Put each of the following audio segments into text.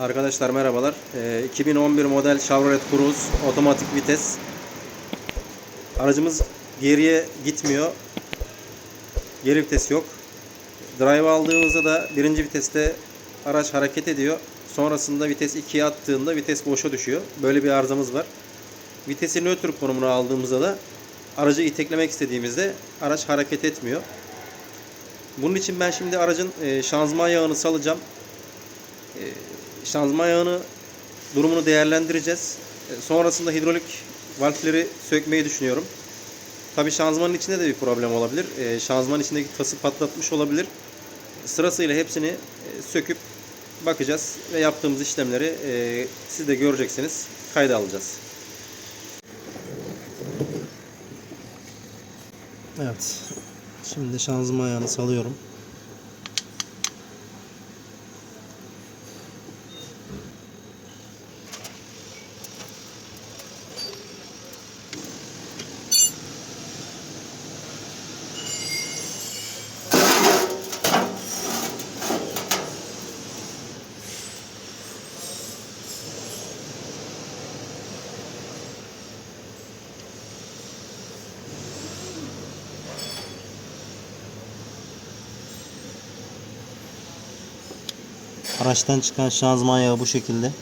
Arkadaşlar merhabalar. Ee, 2011 model Chevrolet Cruze otomatik vites. Aracımız geriye gitmiyor. Geri vites yok. Drive aldığımızda da birinci viteste araç hareket ediyor. Sonrasında vites 2'ye attığında vites boşa düşüyor. Böyle bir arızamız var. Vitesi nötr konumuna aldığımızda da aracı iteklemek istediğimizde araç hareket etmiyor. Bunun için ben şimdi aracın e, şanzıman yağını salacağım. Şanzıman yağını durumunu değerlendireceğiz. E, Sonrasında hidrolik valfleri sökmeyi düşünüyorum. Tabii şanzımanın içinde de bir problem olabilir. E, Şanzımanın içindeki tası patlatmış olabilir. Sırasıyla hepsini e, söküp bakacağız ve yaptığımız işlemleri siz de göreceksiniz. Kayda alacağız. Evet. Şimdi şanzıman ayağını salıyorum. Araçtan çıkan şanzıman yağı bu şekilde.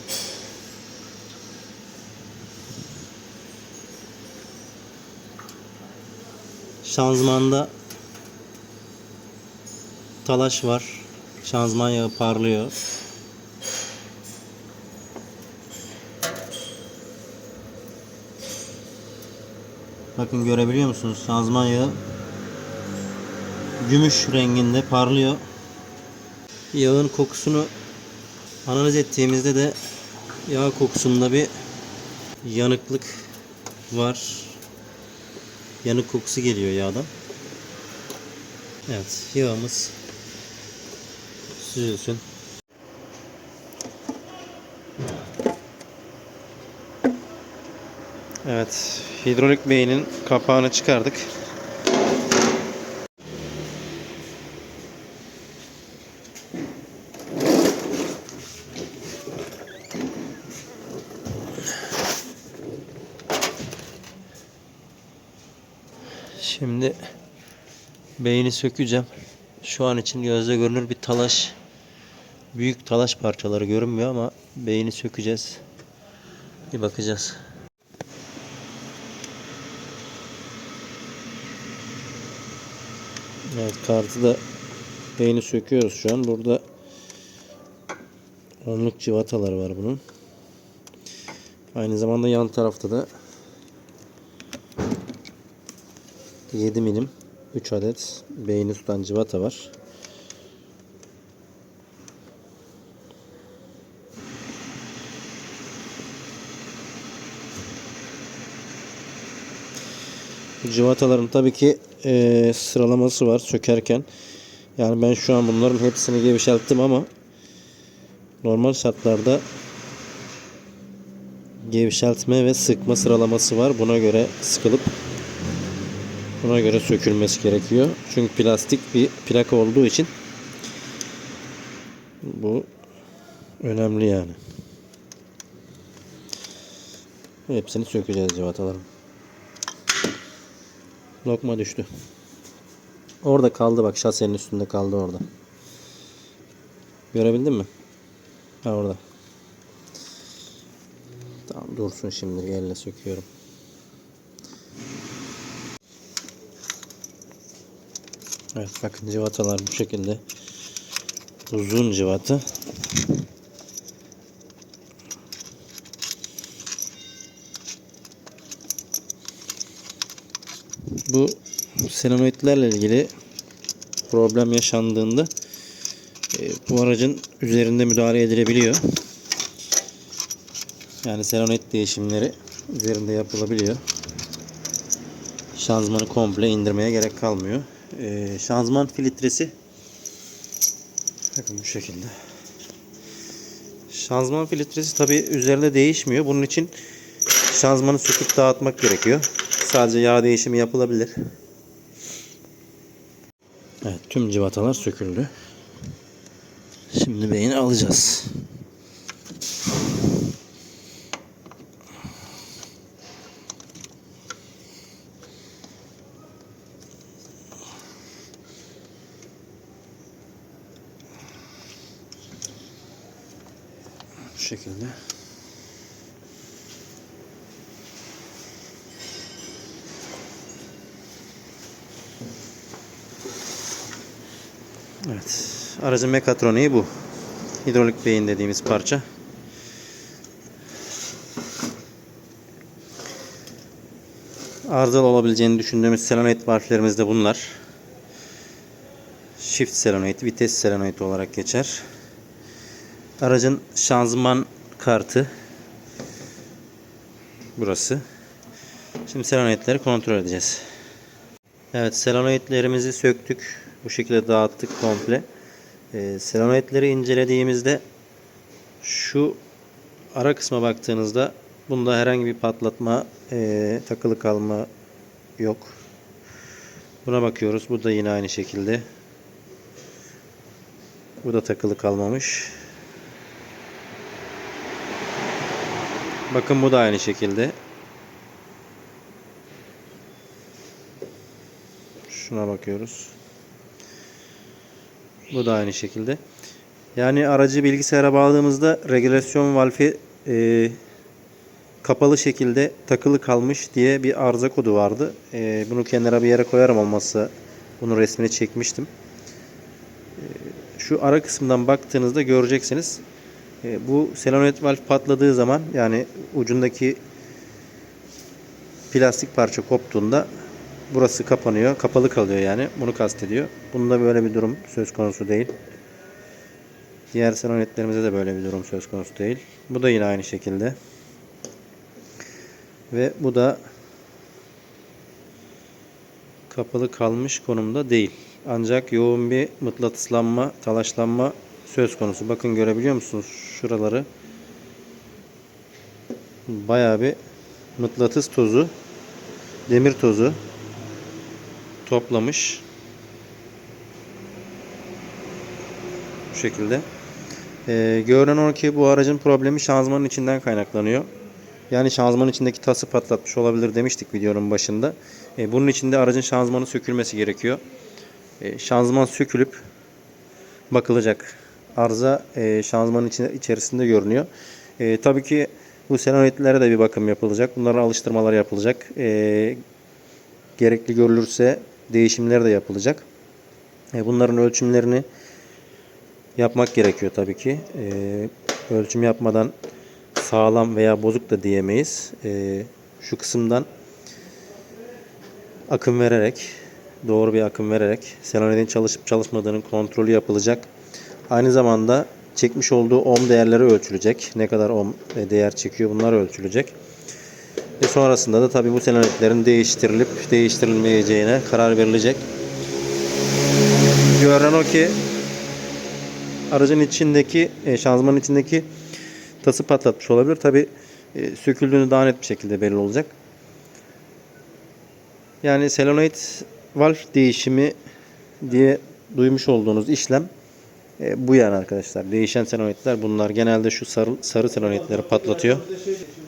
Şanzımanda talaş var. Şanzıman yağı parlıyor. Bakın görebiliyor musunuz? Şanzıman yağı gümüş renginde parlıyor. Yağın kokusunu analiz ettiğimizde de yağ kokusunda bir yanıklık var. Yanık kokusu geliyor yağdan. Evet, yağımız süzülsün. Evet, hidrolik beynin kapağını çıkardık. Şimdi beyni sökeceğim. Şu an için gözle görünür bir talaş. Büyük talaş parçaları görünmüyor ama beyni sökeceğiz. Bir bakacağız. Evet kartı da beyni söküyoruz şu an. Burada onluk civatalar var bunun. Aynı zamanda yan tarafta da 7 milim 3 adet beyni tutan civata var. Bu civataların tabii ki eee, sıralaması var sökerken. Yani ben şu an bunların hepsini gevşelttim ama normal şartlarda gevşeltme ve sıkma sıralaması var. Buna göre sıkılıp Buna göre sökülmesi gerekiyor. Çünkü plastik bir plaka olduğu için bu önemli yani. Hepsini sökeceğiz civataların. Lokma düştü. Orada kaldı bak şasenin üstünde kaldı orada. Görebildin mi? Ha orada. Tamam dursun şimdi elle söküyorum. Evet bakın civatalar bu şekilde. Uzun civata. Bu selenoidlerle ilgili problem yaşandığında e, bu aracın üzerinde müdahale edilebiliyor. Yani selenoid değişimleri üzerinde yapılabiliyor. Şanzımanı komple indirmeye gerek kalmıyor. Ee, şanzıman filtresi bakın bu şekilde. Şanzıman filtresi tabi üzerinde değişmiyor. Bunun için şanzımanı söküp dağıtmak gerekiyor. Sadece yağ değişimi yapılabilir. Evet tüm civatalar söküldü. Şimdi beyni alacağız. Şekilde. Evet. Aracın mekatroniği bu. Hidrolik beyin dediğimiz parça. Arızalı olabileceğini düşündüğümüz selenoid valflerimiz de bunlar. Shift selenoid, vites selenoid olarak geçer. Aracın şanzıman kartı burası. Şimdi selenoidleri kontrol edeceğiz. Evet selenoidlerimizi söktük. Bu şekilde dağıttık komple. Ee, selenoidleri incelediğimizde şu ara kısma baktığınızda bunda herhangi bir patlatma, ee, takılı kalma yok. Buna bakıyoruz. Bu da yine aynı şekilde. Bu da takılı kalmamış. Bakın bu da aynı şekilde. Şuna bakıyoruz. Bu da aynı şekilde. Yani aracı bilgisayara bağladığımızda regülasyon valfi e, kapalı şekilde takılı kalmış diye bir arıza kodu vardı. E, bunu kenara bir yere koyarım olmazsa bunun resmini çekmiştim. E, şu ara kısımdan baktığınızda göreceksiniz. E, bu selenoid valf patladığı zaman yani ucundaki plastik parça koptuğunda burası kapanıyor. Kapalı kalıyor yani. Bunu kastediyor. Bunda böyle bir durum söz konusu değil. Diğer selenoidlerimizde de böyle bir durum söz konusu değil. Bu da yine aynı şekilde. Ve bu da kapalı kalmış konumda değil. Ancak yoğun bir mıknatıslanma, talaşlanma söz konusu. Bakın görebiliyor musunuz şuraları? Bayağı bir mıknatıs tozu, demir tozu toplamış. Bu şekilde. Ee, görünen o ki bu aracın problemi şanzımanın içinden kaynaklanıyor. Yani şanzımanın içindeki tası patlatmış olabilir demiştik videonun başında. Ee, bunun içinde aracın şanzımanı sökülmesi gerekiyor. Ee, şanzıman sökülüp bakılacak. Arıza e, şanzımanın içinde, içerisinde görünüyor. E, tabii ki bu selenoidlere de bir bakım yapılacak. Bunların alıştırmaları yapılacak. E, gerekli görülürse değişimler de yapılacak. E, bunların ölçümlerini yapmak gerekiyor tabii ki. E, ölçüm yapmadan sağlam veya bozuk da diyemeyiz. E, şu kısımdan akım vererek, doğru bir akım vererek selenoidin çalışıp çalışmadığının kontrolü yapılacak. Aynı zamanda çekmiş olduğu ohm değerleri ölçülecek. Ne kadar ohm değer çekiyor bunlar ölçülecek. Ve sonrasında da tabii bu selenoidlerin değiştirilip değiştirilmeyeceğine karar verilecek. Görünen o ki aracın içindeki, e, şanzımanın içindeki tası patlatmış olabilir. Tabii e, söküldüğünü daha net bir şekilde belli olacak. Yani selenoid valf değişimi diye duymuş olduğunuz işlem e, bu yani arkadaşlar. Değişen selenoidler bunlar. Genelde şu sarı, sarı selenoidleri patlatıyor.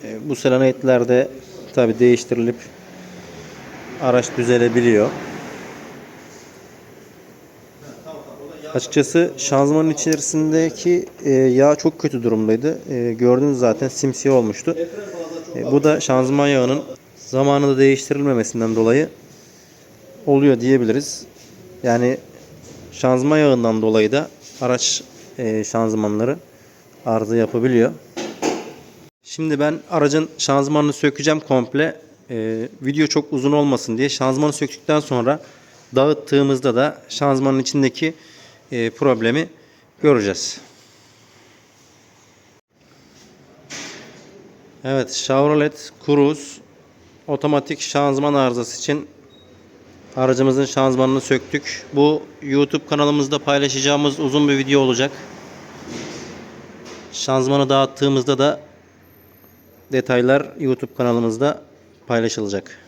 E, bu selenoidler de tabi değiştirilip araç düzelebiliyor. Açıkçası şanzımanın içerisindeki e, yağ çok kötü durumdaydı. E, gördüğünüz zaten simsiyah olmuştu. E, bu da şanzıman yağının zamanında değiştirilmemesinden dolayı oluyor diyebiliriz. Yani şanzıman yağından dolayı da araç e, şanzımanları arıza yapabiliyor. Şimdi ben aracın şanzımanını sökeceğim komple. E, video çok uzun olmasın diye şanzımanı söktükten sonra dağıttığımızda da şanzımanın içindeki e, problemi göreceğiz. Evet Chevrolet Cruze otomatik şanzıman arızası için aracımızın şanzımanını söktük. Bu YouTube kanalımızda paylaşacağımız uzun bir video olacak. Şanzımanı dağıttığımızda da detaylar YouTube kanalımızda paylaşılacak.